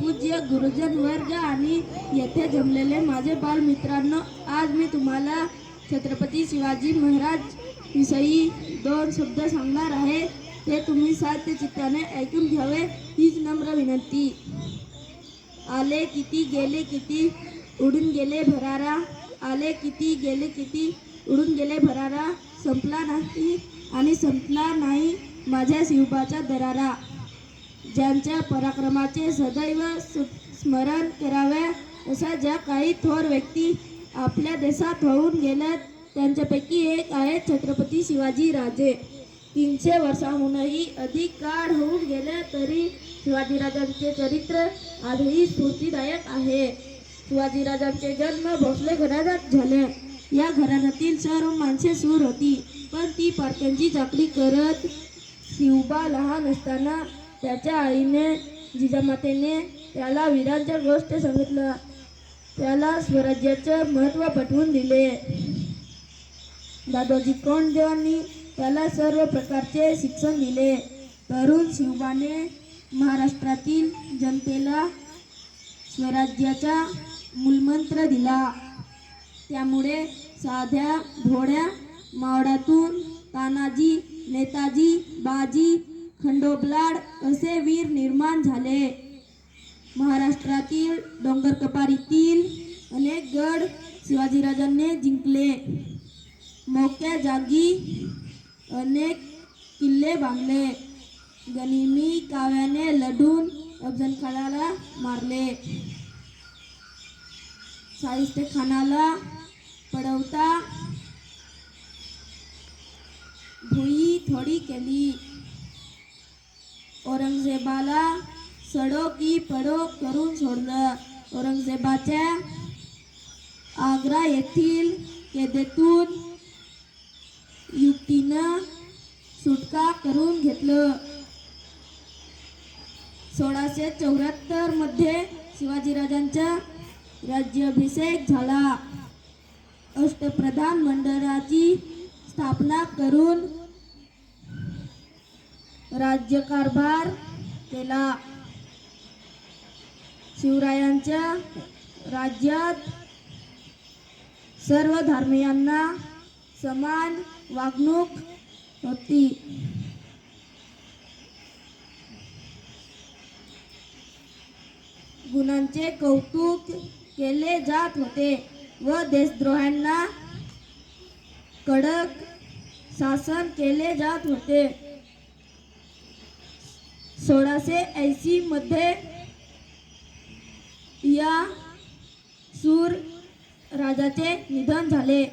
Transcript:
पूज्य गुरुजन वर्ग आणि येथे जमलेले माझे बालमित्रांनो आज मी तुम्हाला छत्रपती शिवाजी महाराज विषयी दोन शब्द सांगणार आहे. ते तुम्ही साध्य चित्ताने ऐकून घ्यावे. हीच नम्र विनंती. आले किती गेले किती उडून गेले भरारा. आले किती गेले किती उडून गेले भरारा. संपला नाही आणि संपला नाही माझ्या शिवबाचा दरारा. ज्यांच्या पराक्रमाचे सदैव स्मरण करावे अशा ज्या काही थोर व्यक्ती आपल्या देशात होऊन गेल्यात त्यांच्यापैकी एक आहे छत्रपती शिवाजी राजे. तीनशे वर्षाहूनही अधिक काळ होऊन गेले तरी शिवाजीराजांचे चरित्र आजही स्फूर्तीदायक आहे. शिवाजीराजांचे जन्म भोसले घराण्यात झाले. या घराण्यातील सर्व माणसे सूर होती पण ती पारक्यांची चाकरी करत शिवबा लहान असताना त्याच्या आईने जिजामातेने त्याला वीरांच्या गोष्ट सांगितलं. त्याला स्वराज्याचं महत्त्व पटवून दिले. दादोजी कोंडदेवांनी त्याला सर्व प्रकारचे शिक्षण दिले. तरुण शिवबाने महाराष्ट्रातील जनतेला स्वराज्याचा मूलमंत्र दिला. त्यामुळे साध्या भोळ्या मावड्यातून तानाजी नेताजी बाजी खंडोबलाड असे वीर निर्माण झाले. महाराष्ट्रातील डोंगर कपारीतील अनेक गड शिवाजीराजांनी जिंकले. मोक्या जागी अनेक किल्ले बांधले. गनिमी काव्याने लढून अफजलखानाला मारले. साहिस्ते खानाला पडवता भुई थोडी केली. औरंगजेबाला सडो की पडो करून सोडलं. औरंगजेबाच्या आग्रा येथील कैदेतून युक्तीनं सुटका करून घेतलं. सोळाशे चौऱ्याहत्तरमध्ये शिवाजीराजांचा राज्याभिषेक झाला. अष्टप्रधान मंडळाची स्थापना करून राज्यकारभार केला शिवरायांच्या राज्यात सर्व धर्मियांना समान वागणूक होती. गुणांचे कौतुक केले जात होते व देशद्रोह्यांना कडक शासन केले जात होते. सोळाशे ऐंशी मध्ये या सूर राजाचे निधन झाले.